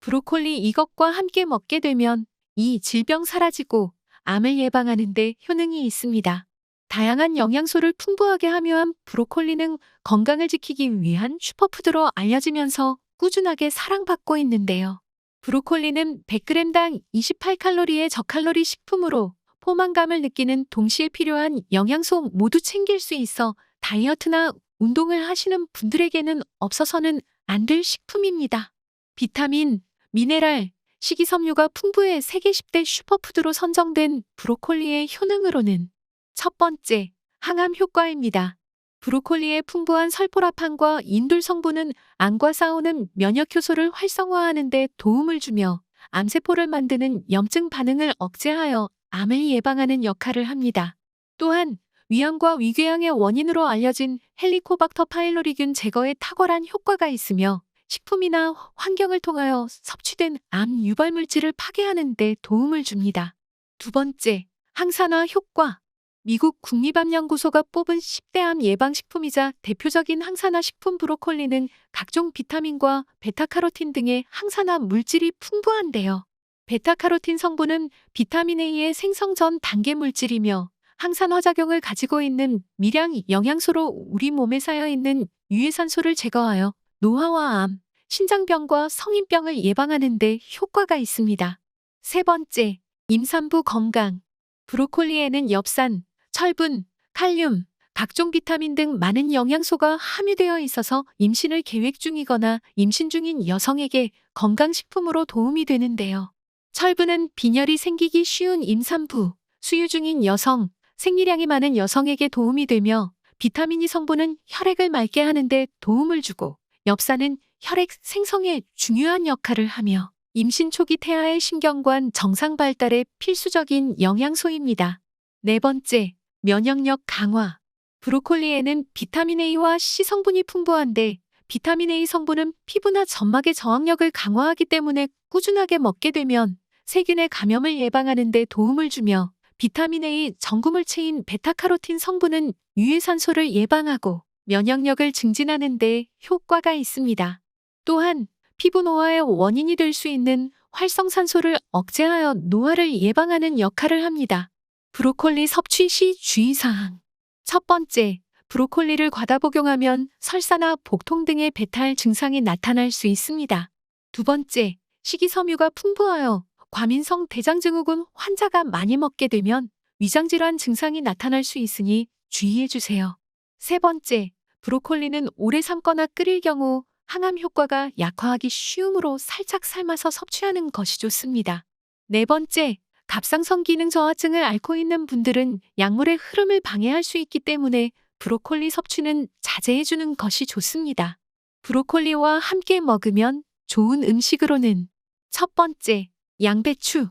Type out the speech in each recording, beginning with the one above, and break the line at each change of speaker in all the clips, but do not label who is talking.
브로콜리 이것과 함께 먹게 되면 이 질병 사라지고 암을 예방하는 데 효능이 있습니다. 다양한 영양소를 풍부하게 함유한 브로콜리는 건강을 지키기 위한 슈퍼푸드로 알려지면서 꾸준하게 사랑받고 있는데요. 브로콜리는 100g당 28칼로리의 저칼로리 식품으로 포만감을 느끼는 동시에 필요한 영양소 모두 챙길 수 있어 다이어트나 운동을 하시는 분들에게는 없어서는 안 될 식품입니다. 비타민, 미네랄, 식이섬유가 풍부해 세계 10대 슈퍼푸드로 선정된 브로콜리의 효능으로는 첫 번째, 항암 효과입니다. 브로콜리의 풍부한 설포라판과 인돌 성분은 암과 싸우는 면역 효소를 활성화하는 데 도움을 주며 암세포를 만드는 염증 반응을 억제하여 암을 예방하는 역할을 합니다. 또한 위암과 위궤양의 원인으로 알려진 헬리코박터 파일로리균 제거에 탁월한 효과가 있으며 식품이나 환경을 통하여 섭취된 암 유발 물질을 파괴하는 데 도움을 줍니다. 두 번째, 항산화 효과. 미국 국립암연구소가 뽑은 10대 암 예방식품이자 대표적인 항산화 식품 브로콜리는 각종 비타민과 베타카로틴 등의 항산화 물질이 풍부한데요. 베타카로틴 성분은 비타민 A의 생성 전 단계 물질이며 항산화 작용을 가지고 있는 미량 영양소로 우리 몸에 쌓여 있는 유해산소를 제거하여 노화와 암, 신장병과 성인병을 예방하는 데 효과가 있습니다. 세 번째, 임산부 건강. 브로콜리에는 엽산, 철분, 칼륨, 각종 비타민 등 많은 영양소가 함유되어 있어서 임신을 계획 중이거나 임신 중인 여성에게 건강식품으로 도움이 되는데요. 철분은 빈혈이 생기기 쉬운 임산부, 수유 중인 여성, 생리량이 많은 여성에게 도움이 되며 비타민 E 성분은 혈액을 맑게 하는데 도움을 주고 엽산은 혈액 생성에 중요한 역할을 하며 임신 초기 태아의 신경관 정상 발달에 필수적인 영양소입니다. 네 번째, 면역력 강화. 브로콜리에는 비타민 A와 C 성분이 풍부한데 비타민 A 성분은 피부나 점막의 저항력을 강화하기 때문에 꾸준하게 먹게 되면 세균의 감염을 예방하는 데 도움을 주며 비타민 A 전구물체인 베타카로틴 성분은 유해산소를 예방하고 면역력을 증진하는 데 효과가 있습니다. 또한 피부 노화의 원인이 될 수 있는 활성산소를 억제하여 노화를 예방하는 역할을 합니다. 브로콜리 섭취 시 주의사항. 첫 번째, 브로콜리를 과다 복용하면 설사나 복통 등의 배탈 증상이 나타날 수 있습니다. 두 번째, 식이섬유가 풍부하여 과민성 대장증후군 환자가 많이 먹게 되면 위장질환 증상이 나타날 수 있으니 주의해 주세요. 세 번째, 브로콜리는 오래 삶거나 끓일 경우 항암 효과가 약화하기 쉬우므로 살짝 삶아서 섭취하는 것이 좋습니다. 네 번째, 갑상선 기능 저하증을 앓고 있는 분들은 약물의 흐름을 방해할 수 있기 때문에 브로콜리 섭취는 자제해 주는 것이 좋습니다. 브로콜리와 함께 먹으면 좋은 음식으로는 첫 번째, 양배추.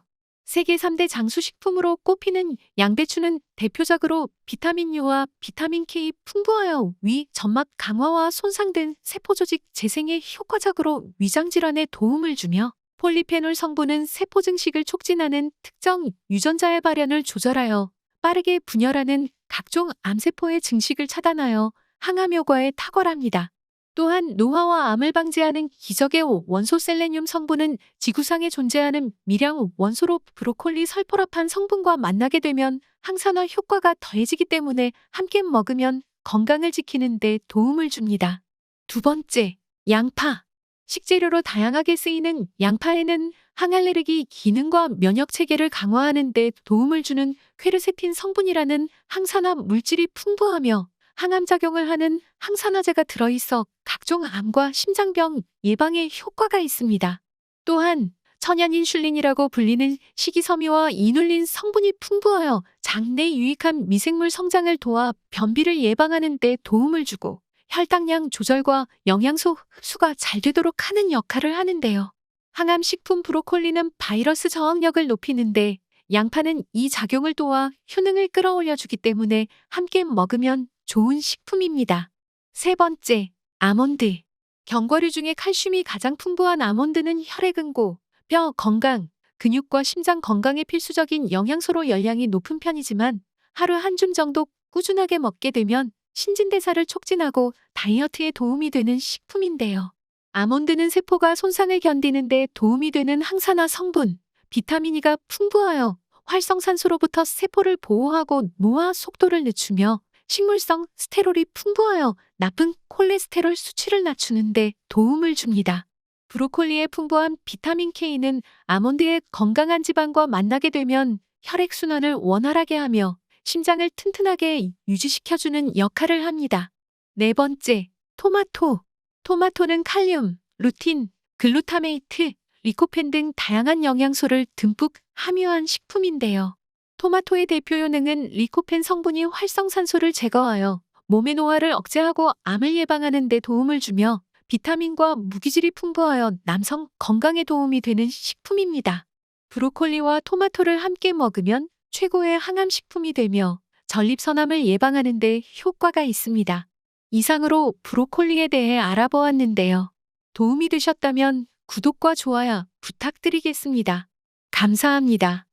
세계 3대 장수식품으로 꼽히는 양배추는 대표적으로 비타민 U와 비타민 K 풍부하여 위, 점막 강화와 손상된 세포조직 재생에 효과적으로 위장질환에 도움을 주며 폴리페놀 성분은 세포 증식을 촉진하는 특정 유전자의 발현을 조절하여 빠르게 분열하는 각종 암세포의 증식을 차단하여 항암 효과에 탁월합니다. 또한 노화와 암을 방지하는 기적의 원소 셀레늄 성분은 지구상에 존재하는 미량 원소로 브로콜리 설포라판 성분과 만나게 되면 항산화 효과가 더해지기 때문에 함께 먹으면 건강을 지키는 데 도움을 줍니다. 두 번째, 양파. 식재료로 다양하게 쓰이는 양파에는 항알레르기 기능과 면역 체계를 강화하는 데 도움을 주는 퀘르세틴 성분이라는 항산화 물질이 풍부하며 항암 작용을 하는 항산화제가 들어있어 각종 암과 심장병 예방에 효과가 있습니다. 또한 천연 인슐린이라고 불리는 식이섬유와 이눌린 성분이 풍부하여 장내 유익한 미생물 성장을 도와 변비를 예방하는 데 도움을 주고 혈당량 조절과 영양소 흡수가 잘 되도록 하는 역할을 하는데요. 항암 식품 브로콜리는 바이러스 저항력을 높이는데 양파는 이 작용을 도와 효능을 끌어올려 주기 때문에 함께 먹으면 좋은 식품입니다. 세 번째, 아몬드. 견과류 중에 칼슘이 가장 풍부한 아몬드는 혈액 응고, 뼈 건강, 근육과 심장 건강에 필수적인 영양소로 열량이 높은 편이지만 하루 한 줌 정도 꾸준하게 먹게 되면 신진대사를 촉진하고 다이어트에 도움이 되는 식품인데요. 아몬드는 세포가 손상을 견디는 데 도움이 되는 항산화 성분, 비타민 E가 풍부하여 활성산소로부터 세포를 보호하고 노화 속도를 늦추며 식물성 스테롤이 풍부하여 나쁜 콜레스테롤 수치를 낮추는데 도움을 줍니다. 브로콜리에 풍부한 비타민 K는 아몬드의 건강한 지방과 만나게 되면 혈액순환을 원활하게 하며 심장을 튼튼하게 유지시켜주는 역할을 합니다. 네 번째, 토마토. 토마토는 칼륨, 루틴, 글루타메이트, 리코펜 등 다양한 영양소를 듬뿍 함유한 식품인데요. 토마토의 대표 효능은 리코펜 성분이 활성산소를 제거하여 몸의 노화를 억제하고 암을 예방하는 데 도움을 주며 비타민과 무기질이 풍부하여 남성 건강에 도움이 되는 식품입니다. 브로콜리와 토마토를 함께 먹으면 최고의 항암 식품이 되며 전립선암을 예방하는 데 효과가 있습니다. 이상으로 브로콜리에 대해 알아보았는데요. 도움이 되셨다면 구독과 좋아요 부탁드리겠습니다. 감사합니다.